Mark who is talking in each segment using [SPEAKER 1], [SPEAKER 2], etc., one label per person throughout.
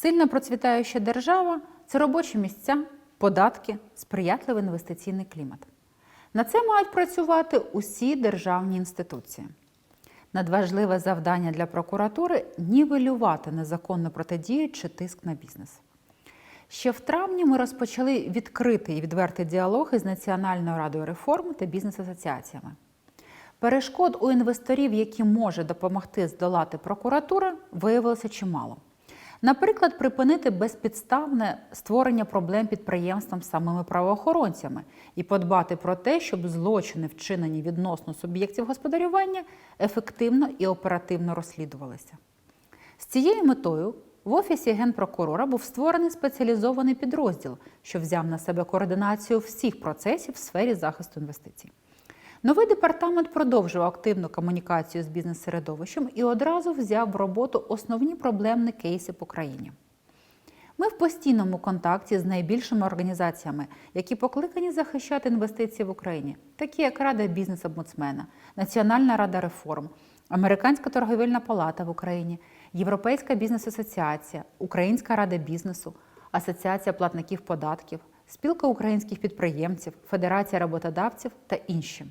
[SPEAKER 1] Сильна процвітаюча держава це робочі місця, податки, сприятливий інвестиційний клімат. На це мають працювати усі державні інституції. Надважливе завдання для прокуратури нівелювати незаконну протидію чи тиск на бізнес. Ще в травні ми розпочали відкритий і відвертий діалог із Національною радою реформ та бізнес-асоціаціями. Перешкод у інвесторів, які може допомогти здолати прокуратура, виявилося чимало. Наприклад, припинити безпідставне створення проблем підприємствам самими правоохоронцями і подбати про те, щоб злочини, вчинені відносно суб'єктів господарювання, ефективно і оперативно розслідувалися. З цією метою в офісі генпрокурора був створений спеціалізований підрозділ, що взяв на себе координацію всіх процесів в сфері захисту інвестицій. Новий департамент продовжував активну комунікацію з бізнес-середовищем і одразу взяв в роботу основні проблемні кейси по країні. Ми в постійному контакті з найбільшими організаціями, які покликані захищати інвестиції в Україні, такі як Рада бізнес-омбудсмена, Національна рада реформ, Американська торговельна палата в Україні, Європейська бізнес-асоціація, Українська рада бізнесу, Асоціація платників податків, Спілка українських підприємців, Федерація роботодавців та інші.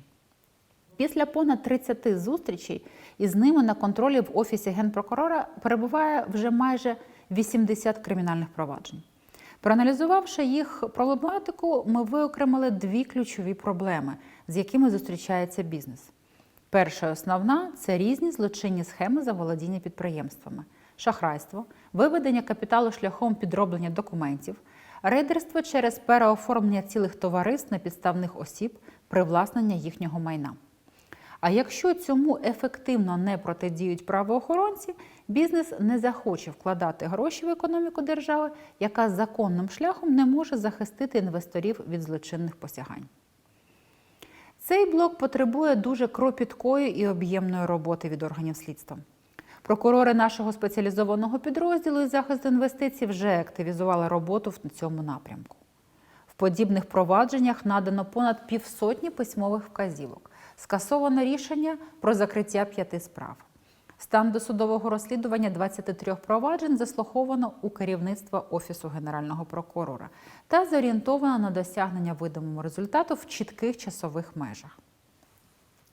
[SPEAKER 1] Після понад 30 зустрічей із ними на контролі в офісі генпрокурора перебуває вже майже 80 кримінальних проваджень. Проаналізувавши їх проблематику, ми виокремили дві ключові проблеми, з якими зустрічається бізнес. Перша основна це різні злочинні схеми заволодіння підприємствами, шахрайство, виведення капіталу шляхом підроблення документів, рейдерство через переоформлення цілих товариств на підставних осіб, привласнення їхнього майна. А якщо цьому ефективно не протидіють правоохоронці, бізнес не захоче вкладати гроші в економіку держави, яка законним шляхом не може захистити інвесторів від злочинних посягань. Цей блок потребує дуже кропіткої і об'ємної роботи від органів слідства. Прокурори нашого спеціалізованого підрозділу із захисту інвестицій вже активізували роботу в цьому напрямку. В подібних провадженнях надано понад півсотні письмових вказівок. Скасовано рішення про закриття п'яти справ. Стан досудового розслідування 23 проваджень заслуховано у керівництва Офісу Генерального прокурора та зорієнтовано на досягнення видимого результату в чітких часових межах.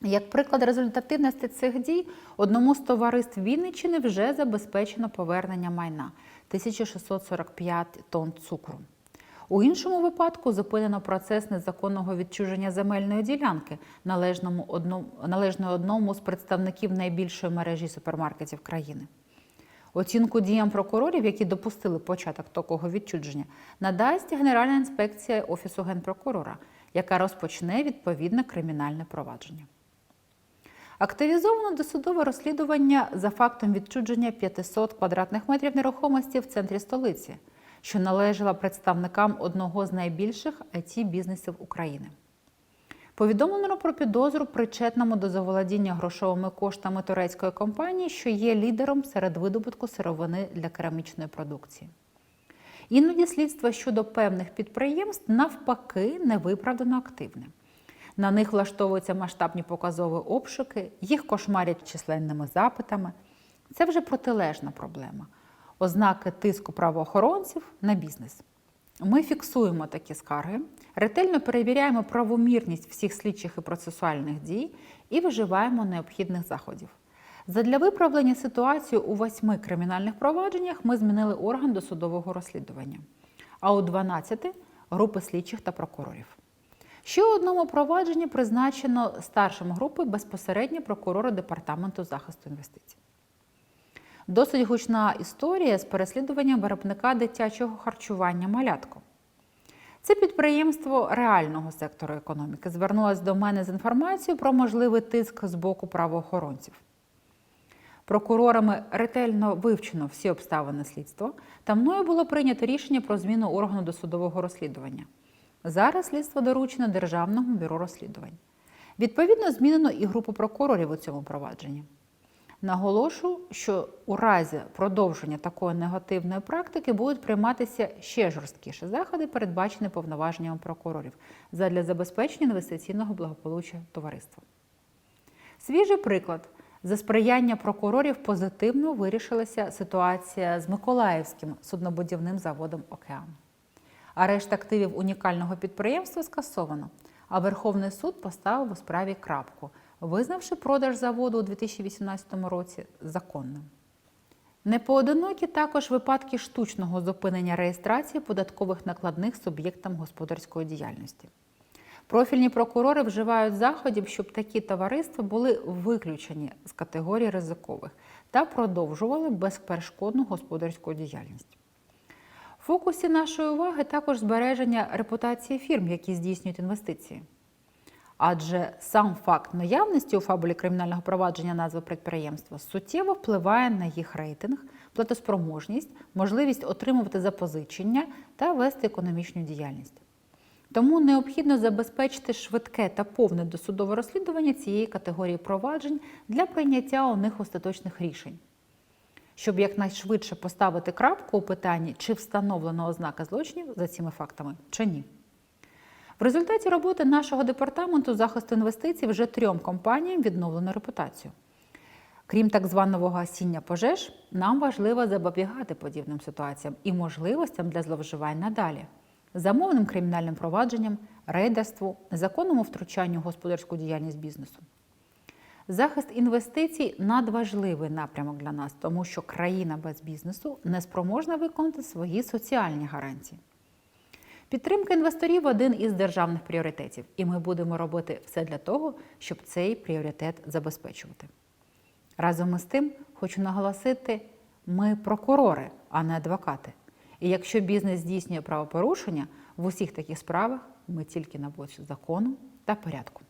[SPEAKER 1] Як приклад результативності цих дій, одному з товариств Вінниччини вже забезпечено повернення майна 1645 тонн цукру. У іншому випадку зупинено процес незаконного відчуження земельної ділянки, належному одному, належної одному з представників найбільшої мережі супермаркетів країни. Оцінку діям прокурорів, які допустили початок такого відчудження, надасть Генеральна інспекція Офісу генпрокурора, яка розпочне відповідне кримінальне провадження. Активізовано досудове розслідування за фактом відчудження 500 квадратних метрів нерухомості в центрі столиці, що належала представникам одного з найбільших it бізнесів України. Повідомлено про підозру причетному до заволодіння грошовими коштами турецької компанії, що є лідером серед видобутку сировини для керамічної продукції. Іноді слідство щодо певних підприємств навпаки невиправдано активне. На них влаштовуються масштабні показові обшуки, їх кошмарять численними запитами. Це вже протилежна проблема. Ознаки тиску правоохоронців на бізнес. Ми фіксуємо такі скарги, ретельно перевіряємо правомірність всіх слідчих і процесуальних дій і виживаємо необхідних заходів. Задля виправлення ситуації у восьми кримінальних провадженнях ми змінили орган досудового розслідування, а у 12 групи слідчих та прокурорів. Ще у одному провадженні призначено старшим групи безпосередньо прокурора Департаменту захисту інвестицій. Досить гучна історія з переслідуванням виробника дитячого харчування малятко. Це підприємство реального сектору економіки звернулося до мене з інформацією про можливий тиск з боку правоохоронців. Прокурорами ретельно вивчено всі обставини слідства, та мною було прийнято рішення про зміну органу досудового розслідування. Зараз слідство доручено Державному бюро розслідувань. Відповідно, змінено і групу прокурорів у цьому провадженні. Наголошу, що у разі продовження такої негативної практики будуть прийматися ще жорсткіші заходи, передбачені повноваженнями прокурорів задля забезпечення інвестиційного благополуччя товариства. Свіжий приклад За сприяння прокурорів позитивно вирішилася ситуація з Миколаївським суднобудівним заводом Океан. Арешт активів унікального підприємства скасовано, а Верховний суд поставив у справі крапку, визнавши продаж заводу у 2018 році законним. Непоодинокі також випадки штучного зупинення реєстрації податкових накладних суб'єктам господарської діяльності. Профільні прокурори вживають заходів, щоб такі товариства були виключені з категорії ризикових та продовжували безперешкодну господарську діяльність. В фокусі нашої уваги також збереження репутації фірм, які здійснюють інвестиції. Адже сам факт наявності у фабулі кримінального провадження назви підприємства суттєво впливає на їх рейтинг, платоспроможність, можливість отримувати запозичення та вести економічну діяльність. Тому необхідно забезпечити швидке та повне досудове розслідування цієї категорії проваджень для прийняття у них остаточних рішень, щоб якнайшвидше поставити крапку у питанні, чи встановлено ознаки злочинів за цими фактами, чи ні. В результаті роботи нашого департаменту захисту інвестицій вже трьом компаніям відновлено репутацію. Крім так званого гасіння пожеж, нам важливо запобігати подібним ситуаціям і можливостям для зловживань надалі, замовним кримінальним провадженням, рейдерству, незаконному втручанню в господарську діяльність бізнесу. Захист інвестицій надважливий напрямок для нас, тому що країна без бізнесу не спроможна виконати свої соціальні гарантії. Підтримка інвесторів один із державних пріоритетів, і ми будемо робити все для того, щоб цей пріоритет забезпечувати. Разом із тим, хочу наголосити, ми прокурори, а не адвокати. І якщо бізнес здійснює правопорушення в усіх таких справах, ми тільки на боці закону та порядку.